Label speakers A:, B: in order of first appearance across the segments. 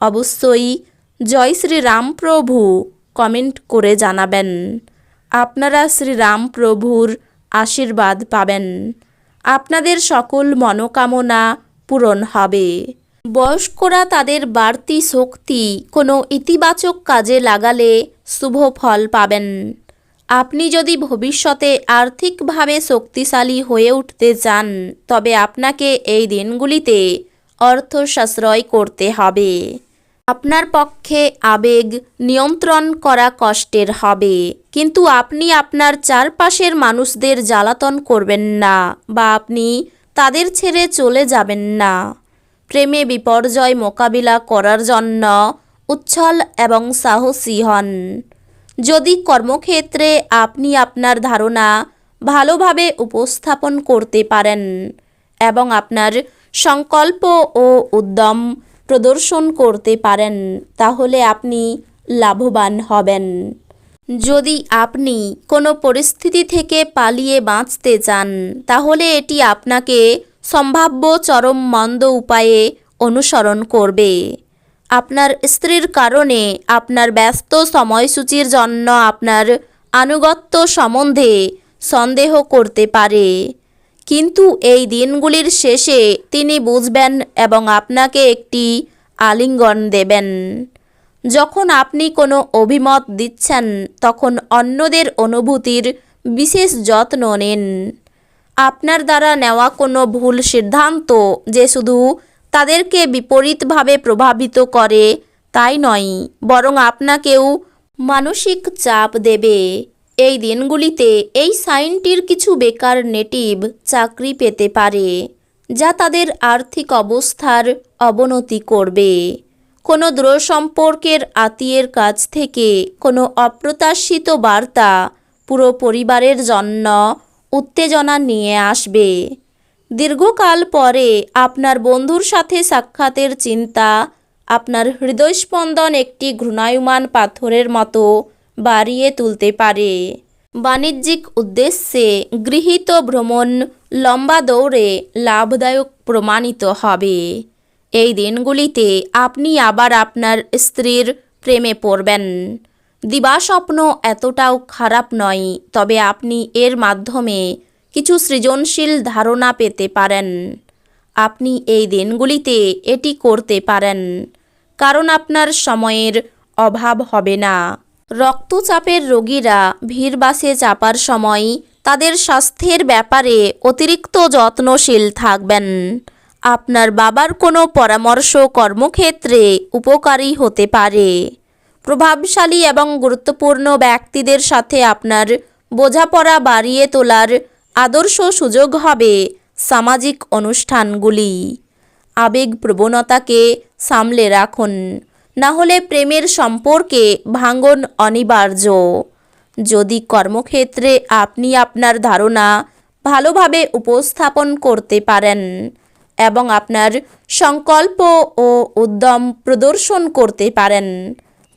A: অবশ্যই জয় শ্রীরামপ্রভু কমেন্ট করে জানাবেন। আপনারা শ্রীরামপ্রভুর আশীর্বাদ পাবেন। আপনাদের সকল মনোকামনা পূরণ হবে। বয়স্করা তাদের বাড়তি শক্তি কোনো ইতিবাচক কাজে লাগালে শুভ ফল পাবেন। আপনি যদি ভবিষ্যতে আর্থিকভাবে শক্তিশালী হয়ে উঠতে চান, তবে আপনাকে এই দিনগুলিতে অর্থ সাশ্রয় করতে হবে। আপনার পক্ষে আবেগ নিয়ন্ত্রণ করা কষ্টের হবে। কিন্তু আপনি আপনার চারপাশের মানুষদের জ্বালাতন করবেন না বা আপনি তাদের ছেড়ে চলে যাবেন না। প্রেমে বিপর্যয় মোকাবিলা করার জন্য উচ্ছল এবং সাহসী হন। যদি কর্মক্ষেত্রে আপনি আপনার ধারণা ভালোভাবে উপস্থাপন করতে পারেন এবং আপনার সংকল্প ও উদ্যম প্রদর্শন করতে পারেন, তাহলে আপনি লাভবান হবেন। যদি আপনি কোনো পরিস্থিতি থেকে পালিয়ে বাঁচতে চান, তাহলে এটি আপনাকে সম্ভাব্য চরম মন্দ উপায়ে অনুসরণ করবে। আপনার স্ত্রীর কারণে আপনার ব্যস্ত সময়সূচির জন্য আপনার আনুগত্য সম্বন্ধে সন্দেহ করতে পারে। কিন্তু এই দিনগুলির শেষে তিনি বুঝবেন এবং আপনাকে একটি আলিঙ্গন দেবেন। যখন আপনি কোনো অভিমত দিচ্ছেন, তখন অন্যদের অনুভূতির বিশেষ যত্ন নিন। আপনার দ্বারা নেওয়া কোনো ভুল সিদ্ধান্ত যে শুধু তাদেরকে বিপরীতভাবে প্রভাবিত করে, তাই নয়, বরং আপনাকেও মানসিক চাপ দেবে। এই দিনগুলিতে এই সাইনটির কিছু বেকার নেটিভ চাকরি পেতে পারে, যা তাদের আর্থিক অবস্থার অবনতি করবে। কোনো দূর সম্পর্কের আত্মীয়ের কাছ থেকে কোনো অপ্রত্যাশিত বার্তা পুরো পরিবারের জন্য উত্তেজনা নিয়ে আসবে। দীর্ঘকাল পরে আপনার বন্ধুর সাথে সাক্ষাতের চিন্তা, আপনার হৃদয়স্পন্দন একটি ঘূর্ণায়মান পাথরের মতো বাড়িয়ে তুলতে পারে। বাণিজ্যিক উদ্দেশ্যে গৃহীত ভ্রমণ লম্বা দৌড়ে লাভদায়ক প্রমাণিত হবে। এই দিনগুলিতে আপনি আবার আপনার স্ত্রীর প্রেমে পড়বেন। দিবাস্বপ্ন এতটাও খারাপ নয়, তবে আপনি এর মাধ্যমে কিছু সৃজনশীল ধারণা পেতে পারেন। আপনি এই দিনগুলিতে এটি করতে পারেন, কারণ আপনার সময়ের অভাব হবে না। রক্তচাপের রোগীরা ভিড় বাসে চাপার সময় তাদের স্বাস্থ্যের ব্যাপারে অতিরিক্ত যত্নশীল থাকবেন। আপনার বাবার কোনো পরামর্শ কর্মক্ষেত্রে উপকারী হতে পারে। প্রভাবশালী এবং গুরুত্বপূর্ণ ব্যক্তিদের সাথে আপনার বোঝাপড়া বাড়িয়ে তোলার আদর্শ সুযোগ হবে সামাজিক অনুষ্ঠানগুলি। আবেগ প্রবণতাকে সামলে রাখুন। না হলে প্রেমের সম্পর্কে ভাঙন অনিবার্য। যদি কর্মক্ষেত্রে আপনি আপনার ধারণা ভালোভাবে উপস্থাপন করতে পারেন এবং আপনার সংকল্প ও উদ্যম প্রদর্শন করতে পারেন,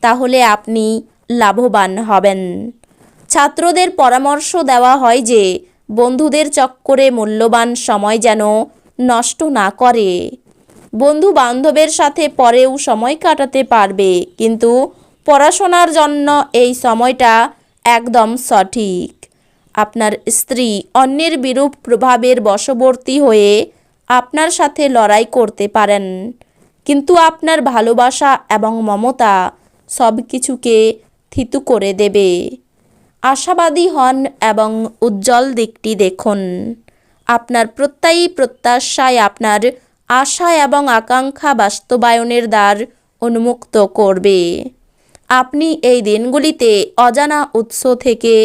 A: তাহলে আপনি লাভবান হবেন। ছাত্রদের পরামর্শ দেওয়া হয় যে, বন্ধুদের চক্করে মূল্যবান সময় যেন নষ্ট না করে। বন্ধু বান্ধবের সাথে পরেও সময় কাটাতে পারবে। কিন্তু পড়াশোনার জন্য এই সময়টা একদম সঠিক। আপনার স্ত্রী অন্যের বিরূপ প্রভাবের বশবর্তী হয়ে আপনার সাথে লড়াই করতে পারেন। কিন্তু আপনার ভালোবাসা এবং মমতা সব কিছুকে থিতু করে দেবে। আশাবাদী হন এবং উজ্জ্বল দিকটি দেখুন। আপনার প্রত্যয়ী প্রত্যাশায় আপনার আশা এবং আকাঙ্ক্ষা বাস্তবায়নের দ্বার উন্মুক্ত করবে। আপনি এই দিনগুলিতে অজানা উৎস থেকে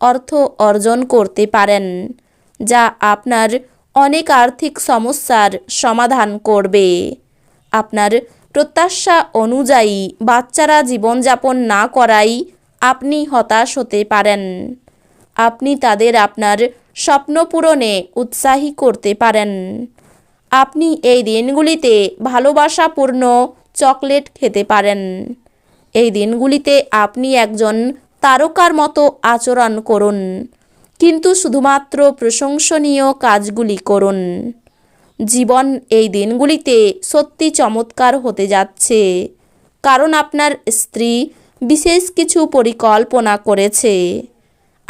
A: অর্থ অর্জন করতে পারেন, যা আপনার অনেক আর্থিক সমস্যার সমাধান করবে। আপনার প্রত্যাশা অনুযায়ী বাচ্চারা জীবনযাপন না করাই আপনি হতাশ হতে পারেন। আপনি তাদের আপনার স্বপ্ন পূরণে উৎসাহী করতে পারেন। আপনি এই দিনগুলিতে ভালোবাসাপূর্ণ চকলেট খেতে পারেন। এই দিনগুলিতে আপনি একজন তারকার মতো আচরণ করুন, কিন্তু শুধুমাত্র প্রশংসনীয় কাজগুলি করুন। জীবন এই দিনগুলিতে সত্যি চমৎকার হতে যাচ্ছে, কারণ আপনার স্ত্রী বিশেষ কিছু পরিকল্পনা করেছে।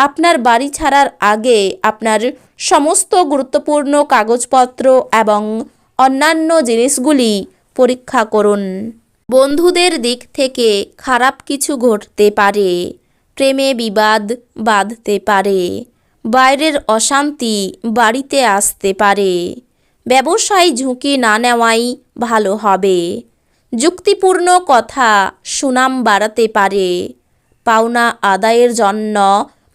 A: আপনার বাড়ি ছাড়ার আগে আপনার সমস্ত গুরুত্বপূর্ণ কাগজপত্র এবং অন্যান্য জিনিসগুলি পরীক্ষা করুন। বন্ধুদের দিক থেকে খারাপ কিছু ঘটতে পারে, প্রেমে বিবাদ বাঁধতে পারে, বাইরের অশান্তি বাড়িতে আসতে পারে, ব্যবসায় ঝুঁকি না নেওয়াই ভালো হবে, যুক্তিপূর্ণ কথা সুনাম বাড়াতে পারে, পাওনা আদায়ের জন্য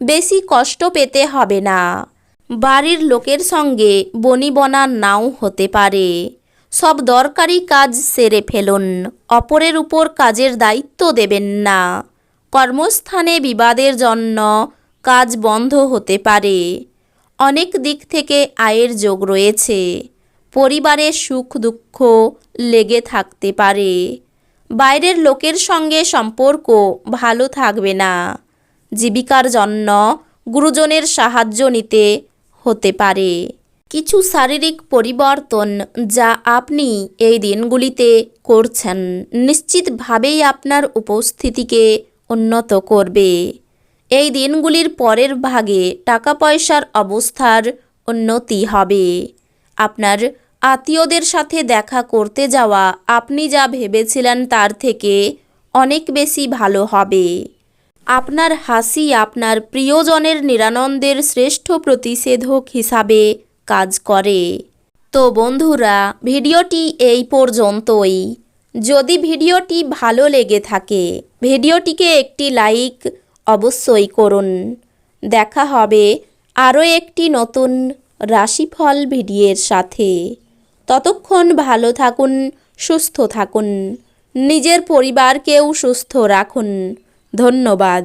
A: বেশি কষ্ট পেতে হবে না। বাড়ির লোকের সঙ্গে বনিবনা নাও হতে পারে। সব দরকারি কাজ সেরে ফেলুন, অপরের উপর কাজের দায়িত্ব দেবেন না। কর্মস্থানে বিবাদের জন্য কাজ বন্ধ হতে পারে। অনেক দিক থেকে আয়ের যোগ রয়েছে। পরিবারে সুখ দুঃখ লেগে থাকতে পারে। বাইরের লোকের সঙ্গে সম্পর্ক ভালো থাকবে না। জীবিকার জন্য গুরুজনের সাহায্য নিতে হতে পারে। কিছু শারীরিক পরিবর্তন যা আপনি এই দিনগুলিতে করছেন নিশ্চিতভাবেই আপনার উপস্থিতিকে উন্নত করবে। এই দিনগুলির পরের ভাগে টাকা পয়সার অবস্থার উন্নতি হবে। আপনার আত্মীয়দের সাথে দেখা করতে যাওয়া আপনি যা ভেবেছিলেন তার থেকে অনেক বেশি ভালো হবে। আপনার হাসি আপনার প্রিয়জনের নিরানন্দের শ্রেষ্ঠ প্রতিষেধক হিসাবে কাজ করে। তো বন্ধুরা, ভিডিওটি এই পর্যন্তই। যদি ভিডিওটি ভালো লেগে থাকে, ভিডিওটিকে একটি লাইক অবশ্যই করুন। দেখা হবে আরও একটি নতুন রাশিফল ভিডিওর সাথে। ততক্ষণ ভালো থাকুন, সুস্থ থাকুন। নিজের পরিবারকেও সুস্থ রাখুন। ধন্যবাদ।